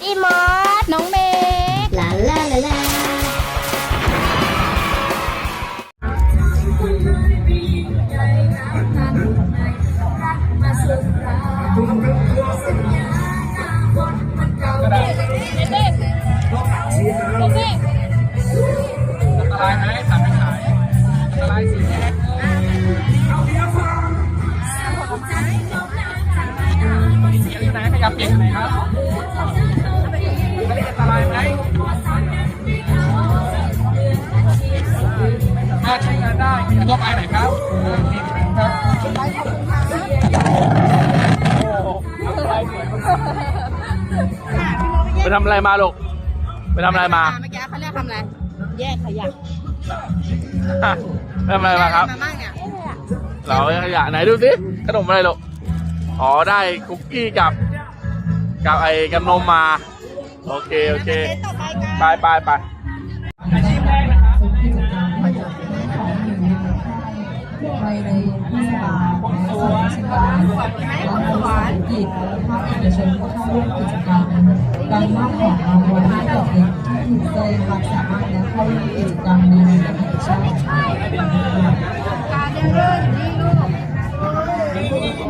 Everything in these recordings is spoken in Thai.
พี่มอสน้องเมย์ลาลาลาลาอันตรายไหมถาม ได้มีทั่วไปไหนครับเออมีครับโอ้โหอันตรายสวยมากไปทำอะไรมาลูก ไปทำอะไรมา เมื่อกี้เขาเรียกทำอะไร แยกขยะทำอะไรมาครับ มามั่งเนี่ยเราขยะไหนดูสิขนมอะไรลูก อ๋อได้คุกกี้กับ กับไอ้กับนมมา โอเคโอเคเทสต่อไปกันไปไป กิจนะคะเอกชนผู้เข้าร่วมกิจกรรมการมอบของาวัลให้กับเด็ที่ถูกใจความสามารถและเข้าร่วมกิจกรรมในวันแห่งชาติการเดินเดินนี่ก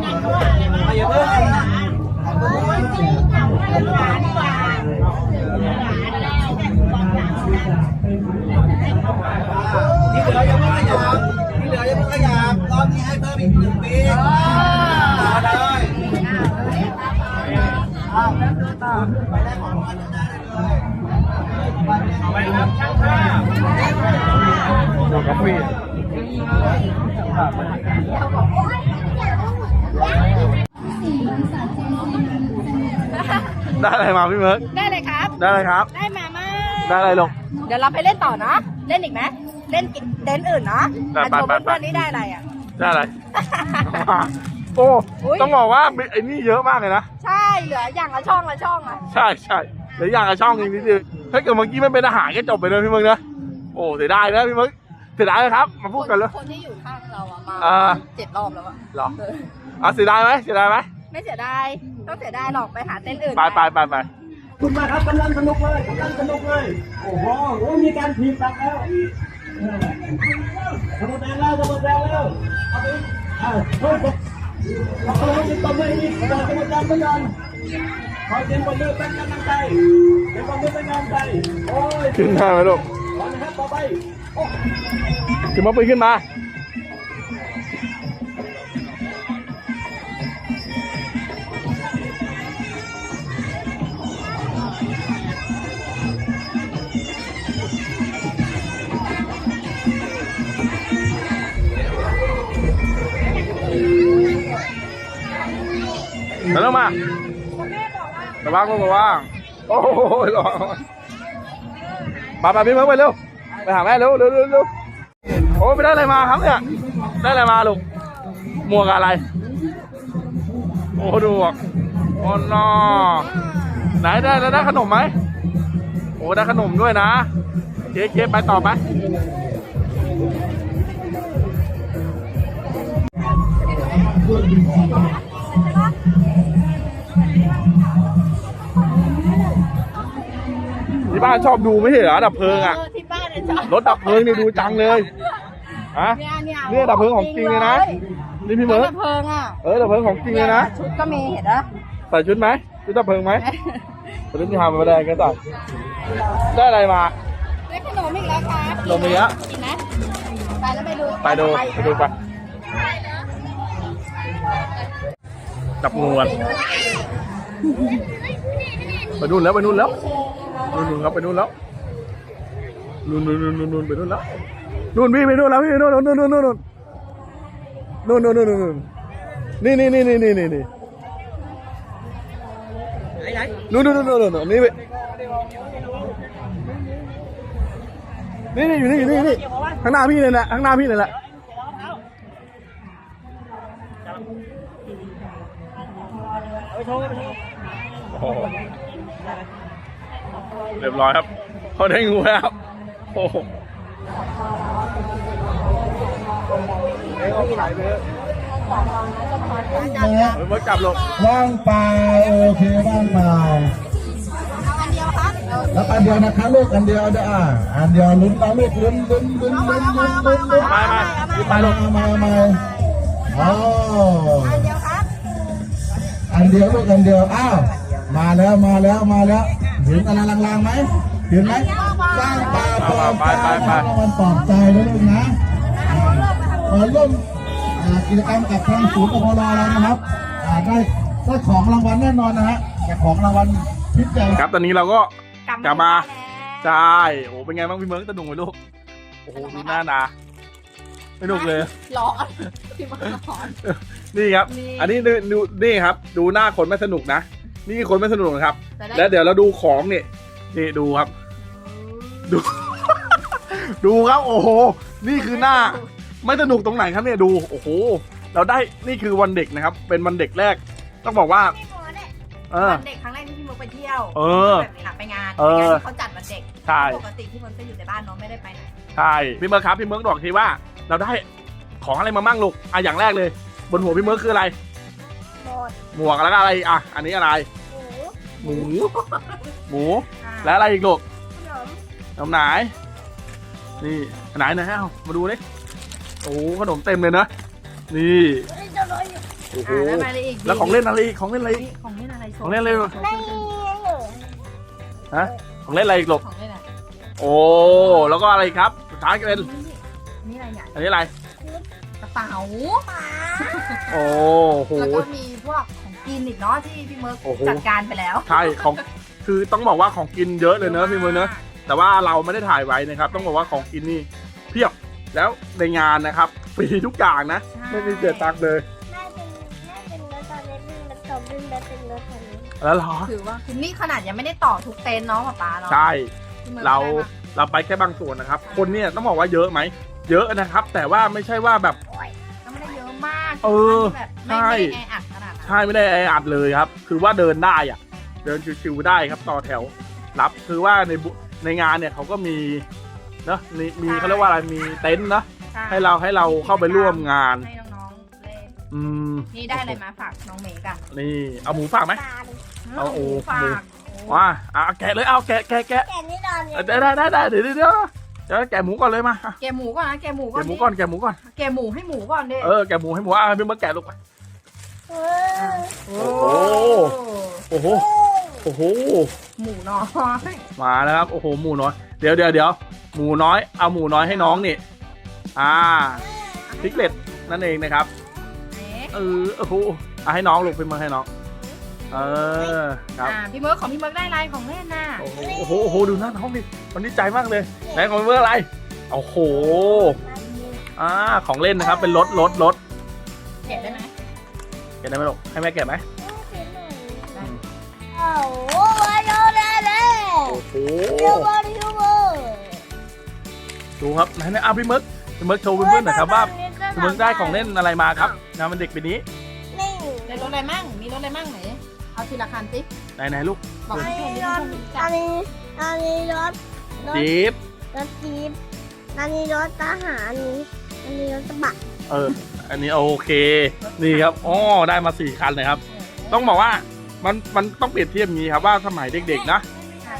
อย่าเพิ่งนี่เรายังไม่ไนัง นี้ให้เพิ่มอีกหนึ่งปีมาเลยเอาไปได้ของรางวัลได้เลยไปครับช่างภาพดูกาแฟได้อะไรมาพี่เมิร์กได้เลยครับ ได้อะไรครับ ได้มาม่าได้อะไรลงเดี๋ยวเราไปเล่นต่อเนาะเล่นอีกไหมเล่นกินเดนอื่นเนาะไปไปอะโชว์ไปไปเพื่อนๆนี่ได้อะไรอะ ได้อะไร โอ้ อุ๊ย ต้องบอกว่าไอ้นี่เยอะมากเลยนะ ใช่เหลืออย่างละช่องละช่องอะใช่ใช่เหลืออย่างกับช่องอีกนิดเดียวถ้าเกิดเมื่อกี้มันเป็นอาหารก็จบไปเลยพี่เมิร์กนะ โอ้เสียดายนะพี่เมิร์กเสียดายนะครับ มาพูดกันเลย คนที่อยู่ข้างเราอะมาอ่า เจ็ดรอบแล้วอะเหรออะเสียดายไหมเสียดายไหมไม่เสียดายต้องเสียดายหรอกไปหาเต้นอื่นไปไปไปไปคุณมาครับกำลังสนุกเลยกำลังสนุกเลย โอ้โหโอ้มีการถีบตักแล้ว ทำแดงแล้วทำแดงแล้วเอาไปเอาเฮ้ยเอาไปให้ตบมืออีกต่อกรรมการเหมือนกันขอเสียงปรบมือเป็นกำลังใจเสียงปรบมือเป็นกำลังใจโอ้ยขึ้นมาไหมลูกขอนะครับต่อไปโอ้ขึ้นมาปืนขึ้นมา แล้วลงมาระวังลูกระวังโอ้โหระวังไปไปพี่เมิร์กไปเร็ว ไปหาแม่เร็วเร็วเร็วเร็วโอ้ไปได้อะไรมาครับเนี่ย ได้อะไรมาลูก หมวกอะไร โอ้ดูหมวกโอ้นอไหนได้แล้วได้ขนมไหม โอ้ได้ขนมด้วยนะเคเคไปต่อไป ที่บ้านชอบดูไม่ใช่เหรอดับเพลิงอะเออที่บ้านเนี่ยชอบรถดับเพลิงนี่ดูจังเลยฮะเนี่ยเนี่ยเนี่ยดับเพลิงของจริงเลยนะนี่พี่รเมิถร์กดับเพลิงอะเออดับเพลิงของจริงเลยนะชุดก็มีเห็นปะใส่ชุดไหมชุดดับเพลิงไหมชุดที่ทำมาได้ก็ใส่ได้อะไรมา ได้ขนมอีกแล้วครับขนมอีกแล้ว กินไหมไปแล้วไปดูไปดูไปดูไปจับงวนไปนู่นแล้วไปนู่นแล้ว นู่นนู่นครับไปนู่นแล้วนู่นนู่นนู่นนู่นไปนู่นแล้วนู่นพี่ไปนู่นแล้วพี่นู่นนู่นนู่นนู่นนู่นนู่นนู่นนู่นนู่นนี่นี่นี่นี่นี่นี่นี่นู่นนู่นนู่นนู่นนู่นนี่ไปนี่นี่อยู่นี่อยู่นี่นี่ข้างหน้าพี่เลยแหละข้างหน้าพี่เลยแหละโอ้โห เรียบร้อยครับเขาได้งูแล้วโอ้โหเอ้ยเอาไปเลยนะฮะเฮ้ยมดกลับลงว่างเปล่าโอเคว่างเปล่ารับอันเดียวนะคะลูกอันเดียวเด้ออะอันเดียวลุ้นนะลูกลุ้นลุ้นลุ้นลุ้นลุ้นลุ้นลุ้นมามาไปลงมามามาอ๋ออันเดียวครับอันเดียวลูกอันเดียวอ้าวมาแล้วมาแล้วมาแล้ว เห็นอะไรลางๆไหมเห็นไหมสร้างป่าปลอบใจรางวัลปลอบใจนะลูกนะเออร่วมอ่ากิจกรรมกับทางศูนย์อพลเรานะครับอ่าได้ได้ของรางวัลแน่นอนนะฮะแต่ของรางวัลพิเศษครับตอนนี้เราก็กลับกลับมาแล้วใช่โอ้เป็นไงบ้างพี่เมิร์กสนุกไหมลูกโอ้โหดูหน้านาสนุกเลยร้อนพี่มันร้อนนี่ครับนี่อันนี้ดูดูนี่ครับ ดูหน้าคนไม่สนุกนะ นี่คนไม่สนุกนะครับ แต่ได้แล้วเดี๋ยวเราดูของนี่นี่ดูครับ ดู ดูครับโอ้โห นี่คือหน้า ไม่สนุกตรงไหนครับเนี่ยดูโอ้โห เราได้นี่คือวันเด็กนะครับ เป็นวันเด็กแรก ต้องบอกว่า พี่โมเนี่ยเออ วันเด็กครั้งแรกที่พี่โมไปเที่ยวเออแบบนี้ไปงานเออ ไปงานที่เขาจัดวันเด็กใช่ปกติพี่โมจะอยู่ในบ้านเน้องไม่ได้ไปไหนใช่พี่เมิร์กครับพี่เมิร์กบอกทีว่า เราได้ของอะไรมามั่งลูกอะอย่างแรกเลย บนหัวพี่เมิร์กคืออะไร หมวกแล้วก็อะไรอะ อันนี้อะไร หมูหมูและอะไรอีกลูกขนมไหนนี่ไหนไหนเอามาดูดิโอ้โหขนมเต็มเลยนะนี่โอ้โหอ่าแล้วมาเลยอีกแล้วของเล่นอะไรอีกของเล่นอะไรอีกของเล่นอะไรโชว์ของเล่นอะไรโชว์เพื่อนฮะของเล่นอะไรอีกลูกของเล่นอะไรโอ้แล้วก็อะไรอีกครับสุดท้ายก็เป็นนี่อะไรเนี่ยอันนี้อะไรก ระเป๋าโอ้โห แล้วก็มีพวกของกินอีกเนาะที่พี่เมิร์กโอ้โห จัดการไปแล้วใช่ของคือต้องบอกว่าของกินเยอะเลยเนอะพี่มือเนอะแต่ว่าเราไม่ได้ถ่ายไว้นะครับ ต้องบอกว่าของกินนี่เพียบแล้วในงานนะครับฟรีทุกอย่างนะ ใช่ไม่มีเสียตังค์เลยแม่เป็นแม่เป็นรถตอนนี้เป็นรถตบเป็นรถเป็นรถคันนี้แล้วเหรอถือว่าคือนี่ขนาดยังไม่ได้ต่อทุกเต็นท์เนาะป๊าป๊าเนาะใช่ พี่มิร์กเราได้ปะเราไปแค่บางส่วนนะครับ คนเนี่ยต้องบอกว่าเยอะไหม เยอะนะครับ แต่ว่าไม่ใช่ว่าแบบ ก็ไม่ได้เยอะมากเออแบบไม่ใช่ ไม่ได้แออัดขนาดนั้นใช่ไม่ได้แออัดเลยครับ คือว่าเดินได้อะเดินชิวๆได้ครับต่อแถวรับคือว่าในบุในงานเนี่ยเขาก็มีเนอะมีมีเขาเรียกว่าอะไรมีเต็นท์นะช่ให้เราให้เราเข้าไปร่วมงาน ให้น้องๆเล่นอืมนี่ได้อะไรมาฝากน้องเมย์กันนี่เอาหมูฝากไหมตาดิเอาโอ้ ฝากหมูโอ้ ว่าอะแกะเลยเอาแกะแกะแกะแต่นี่ตอนนี้ได้ได้ได้ได้เดี๋ยวเดี๋ยวเดี๋ยว เดี๋ยวแกะหมูก่อนเลยมาอะแกะหมูก่อนนะแกะหมูก่อนแกะหมูก่อนแกะหมูก่อน แกะหมูให้หมูก่อนดิเออแกะหมูให้หมูอะพี่มาแกะลูกไป เออโอ้โอ้โห โอ้โห หมูน้อยมาแล้วครับ โอ้โห หมูน้อย เดี๋ยวเดี๋ยวเดี๋ยวหมูน้อย เอาหมูน้อยให้น้องนี่ อ่าพิกเลตนั่นเองนะครับ เอ๊ะเออ โอ้โหอะให้น้องลูกไปมาให้น้อง เออครับอ่าพี่เมิร์กของพี่เมิร์กได้อะไรของเล่นน่ะโอ้โหโอ้โหโอ้โหดูหน้าน้องดิมันดีใจมากเลยไหนของเมื่ออะไรโอ้โหอ่าของเล่นนะครับเป็นรถรถรถแกะได้ไหมแกะได้ไหมลูกให้แม่แกะไหมโอ้โหโดนเลยเลยโอ้โหยูโบยูโบดูครับไหนไหนอะพี่เมิร์กพี่เมิร์กโชว์เพื่อนๆหน่อยครับว่าพี่เมิร์กได้ของเล่นอะไรมาครับงานวันเด็กปีนี้นี่ได้รถอะไรมั่งมีรถอะไรมั่งไหน เอาทีละคันสิไหนไหนลูกบอกอันให้นี้เพื่อนรๆถรู้จัอักนนี้อันนี้รถรถจี๊บรถจี๊ปอันนี้รถทหารอันนี้อันนี้รถกระบะเออ อันนี้โอเค นี่ครับอ๋อได้มาสี่คันเลยครับ ต้องบอกว่ามันมันต้องเปรียบเทียบอย่างนี้ครับว่าสมัยเด็กๆนะ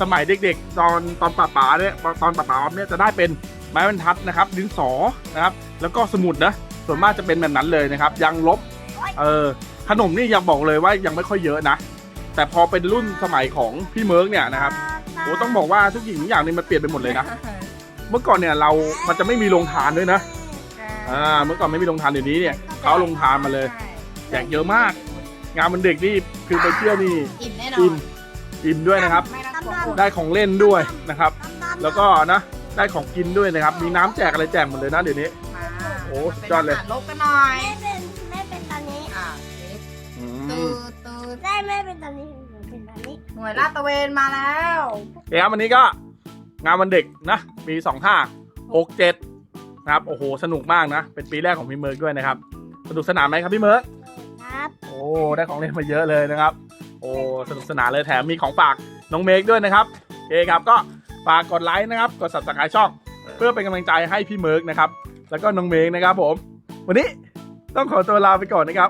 สมัยเด็กๆ ตอนตอนป่าป๋าเนี่ยตอนป่าป๋าเนี่ยจะได้เป็นไม้บรรทัดนะครับ ดินสอนะครับ แล้วก็สมุดนะส่วนมากจะเป็นแบบนั้นเลยนะครับยังลบ เออ ขนมนี่ยังบอกเลยว่ายังไม่ค่อยเยอะนะ แต่พอเป็นรุ่นสมัยของพี่เมิร์กเนี่ยนะครับโอ้ต้องบอกว่าทุกสิ่งทุกอย่างนี่มันเปลี่ยนไปหมดเลยนะ เมื่อก่อนเนี่ยเรา มันจะไม่มีโรงทานด้วยนะอ่าเมื่อก่อนไม่มีโรงทานเดี๋ยวนี้เนี่ยเขาเอาโรงทานมาเลยแจกเยอะมาก งานมันเด็กนี่คือไปเที่ยวนี่อิ่มแน่นออิ่นมอิ่มด้วยนะครับไม่ต้องกลัวอดได้ของเล่นด้วยนะครับ แล้วก็นะได้ของกินด้วยนะครับ มีน้ำแจกอะไรแจกหมดเลยนะเดี๋ยวนี้มาโอ้สุดยอดเลยป็นอาหารลบกันหน่อย ตืมดตืดได้แม่เป็นตอนนี้หนูเป็นตอนนี้หน่วยลาดตระเวนมาแล้วโอเคครับวันนี้ก็งานวันเด็กนะ มีสองท่าหกเจ็ดนะครับ โอ้โห สนุกมากนะ เป็นปีแรกของพี่เมิร์กด้วยนะครับ สนุกสนานไหมครับพี่เมิร์กครับโอ้ ได้ของเล่นมาเยอะเลยนะครับ โอ้ สนุกสนานเลยแถมมีของฝากน้องเมกด้วยนะครับโอเคครับ ก็ฝากกดไลค์นะครับ กด subscribe ช่อง เพื่อเป็นกำลังใจให้พี่เมิร์กนะครับ แล้วก็น้องเมกนะครับผม วันนี้ต้องขอตัวลาไปก่อนนะครับ